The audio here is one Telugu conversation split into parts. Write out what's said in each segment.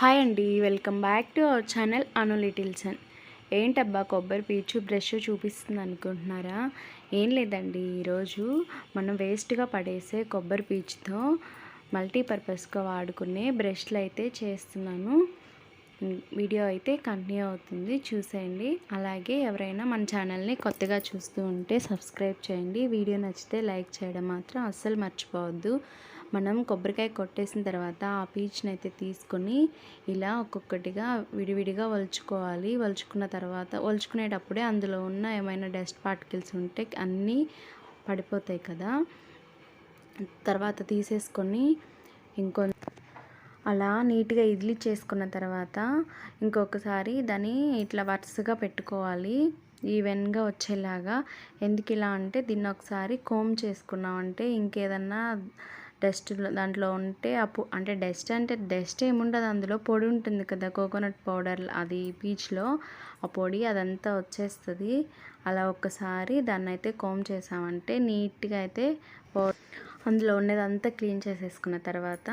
హాయ్ అండి welcome back to our channel Anu లిటిల్సన్ ఏంటబ్బా కొబ్బరి పీచు బ్రష్ చూపిస్తుంది అనుకుంటున్నారా? ఏం లేదండి ఈరోజు మనం వేస్ట్గా పడేసే కొబ్బరి పీచుతో మల్టీపర్పస్గా వాడుకునే బ్రష్లు అయితే చేస్తున్నాను. వీడియో అయితే కంటిన్యూ అవుతుంది. చూసేయండి. అలాగే ఎవరైనా మన ఛానల్ని కొత్తగా చూస్తూ ఉంటే సబ్స్క్రైబ్ చేయండి. వీడియో నచ్చితే లైక్ చేయడం మాత్రం అస్సలు మర్చిపోవద్దు. మనం కొబ్బరికాయ కొట్టేసిన తర్వాత ఆ పీచుని అయితే తీసుకొని ఇలా ఒక్కొక్కటిగా విడివిడిగా వలుచుకోవాలి. వలుచుకున్న తర్వాత వలుచుకునేటప్పుడే అందులో ఉన్న ఏమైనా డస్ట్ పార్టికల్స్ ఉంటే అన్నీ పడిపోతాయి కదా. తర్వాత తీసేసుకొని ఇంకొ అలా నీట్గా ఇడ్లీ చేసుకున్న తర్వాత ఇంకొకసారి దాన్ని ఇట్లా వరుసగా పెట్టుకోవాలి. ఈవెన్గా వచ్చేలాగా. ఎందుకు ఇలా అంటే దీన్ని ఒకసారి కోమ్ చేసుకున్నామంటే ఇంకేదన్నా డస్ట్ దాంట్లో ఉంటే అప్పు అంటే డస్ట్ అంటే డస్ట్ ఏముండదు అందులో. పొడి ఉంటుంది కదా కోకోనట్ పౌడర్ అది పీచ్లో. ఆ పొడి అదంతా వచ్చేస్తుంది. అలా ఒక్కసారి దాన్ని అయితే కోమ్ చేసామంటే నీట్గా అయితే పౌ అందులో ఉన్నదంతా క్లీన్ చేసేసుకున్న తర్వాత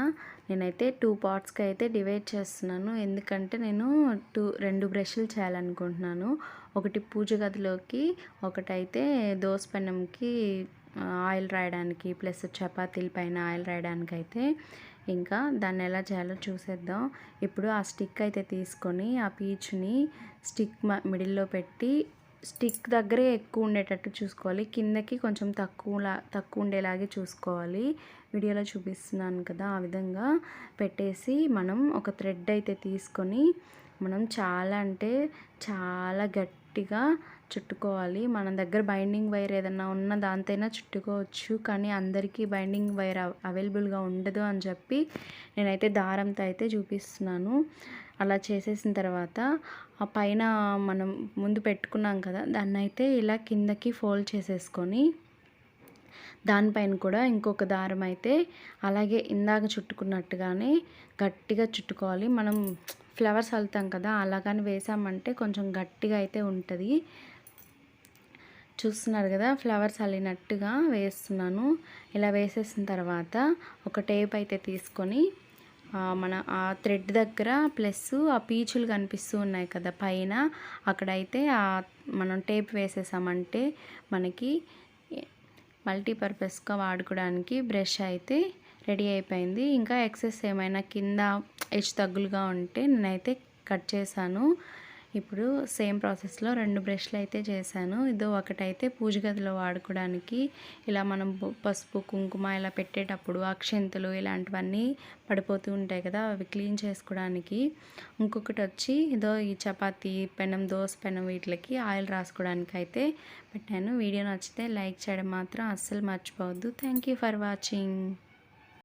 నేనైతే టూ పార్ట్స్కి అయితే డివైడ్ చేస్తున్నాను. ఎందుకంటే నేను టూ రెండు బ్రష్లు చేయాలనుకుంటున్నాను. ఒకటి పూజ గదిలోకి ఒకటైతే దోస ఆయిల్ రాయడానికి ప్లస్ చపాతీల పైన ఆయిల్ రాయడానికి అయితే ఇంకా దాన్ని ఎలా చేయాలో చూసేద్దాం. ఇప్పుడు ఆ స్టిక్ అయితే తీసుకొని ఆ పీచుని స్టిక్ మిడిల్లో పెట్టి స్టిక్ దగ్గరే ఎక్కువ ఉండేటట్టు చూసుకోవాలి. కిందకి కొంచెం తక్కువలా తక్కువ ఉండేలాగే చూసుకోవాలి. వీడియోలో చూపిస్తున్నాను కదా ఆ విధంగా పెట్టేసి మనం ఒక థ్రెడ్ అయితే తీసుకొని మనం చాలా అంటే చాలా గట్టి గట్టిగా చుట్టుకోవాలి. మన దగ్గర బైండింగ్ వైర్ ఏదన్నా ఉన్న దాంతైనా చుట్టుకోవచ్చు. కానీ అందరికీ బైండింగ్ వైర్ అవైలబుల్గా ఉండదు అని చెప్పి నేనైతే దారంతో అయితే చూపిస్తున్నాను. అలా చేసేసిన తర్వాత ఆ పైన మనం ముందు పెట్టుకున్నాం కదా దాన్ని అయితే ఇలా కిందకి ఫోల్డ్ చేసేసుకొని దానిపైన కూడా ఇంకొక దారం అయితే అలాగే ఇందాక చుట్టుకున్నట్టుగానే గట్టిగా చుట్టుకోవాలి. మనం ఫ్లవర్స్ అల్లుతాం కదా అలాగని వేసామంటే కొంచెం గట్టిగా అయితే ఉంటుంది. చూస్తున్నారు కదా ఫ్లవర్స్ అల్లినట్టుగా వేస్తున్నాను. ఇలా వేసేసిన తర్వాత ఒక టేప్ అయితే తీసుకొని మన ఆ థ్రెడ్ దగ్గర ప్లస్ ఆ పీచులు కనిపిస్తూ ఉన్నాయి కదా పైన అక్కడైతే మనం టేప్ వేసేసామంటే మనకి మల్టీపర్పస్గా వాడుకోవడానికి బ్రష్ అయితే రెడీ అయిపోయింది. ఇంకా ఎక్సెస్ ఏమైనా కింద హెచ్ తగ్గులుగా ఉంటే నేనైతే కట్ చేశాను. ఇప్పుడు సేమ్ ప్రాసెస్లో రెండు బ్రష్లు అయితే చేశాను. ఇదో ఒకటైతే పూజ గదిలో వాడుకోవడానికి ఇలా మనం పసుపు కుంకుమ ఇలా పెట్టేటప్పుడు అక్షంతలు ఇలాంటివన్నీ పడిపోతూ ఉంటాయి కదా అవి క్లీన్ చేసుకోవడానికి. ఇంకొకటి వచ్చి ఇదో ఈ చపాతి పెనం దోశ పెనం వీటికి ఆయిల్ రాసుకోవడానికి అయితే పెట్టాను. వీడియో నచ్చితే లైక్ చేయడం మాత్రం అస్సలు మర్చిపోవద్దు. Thank you for watching.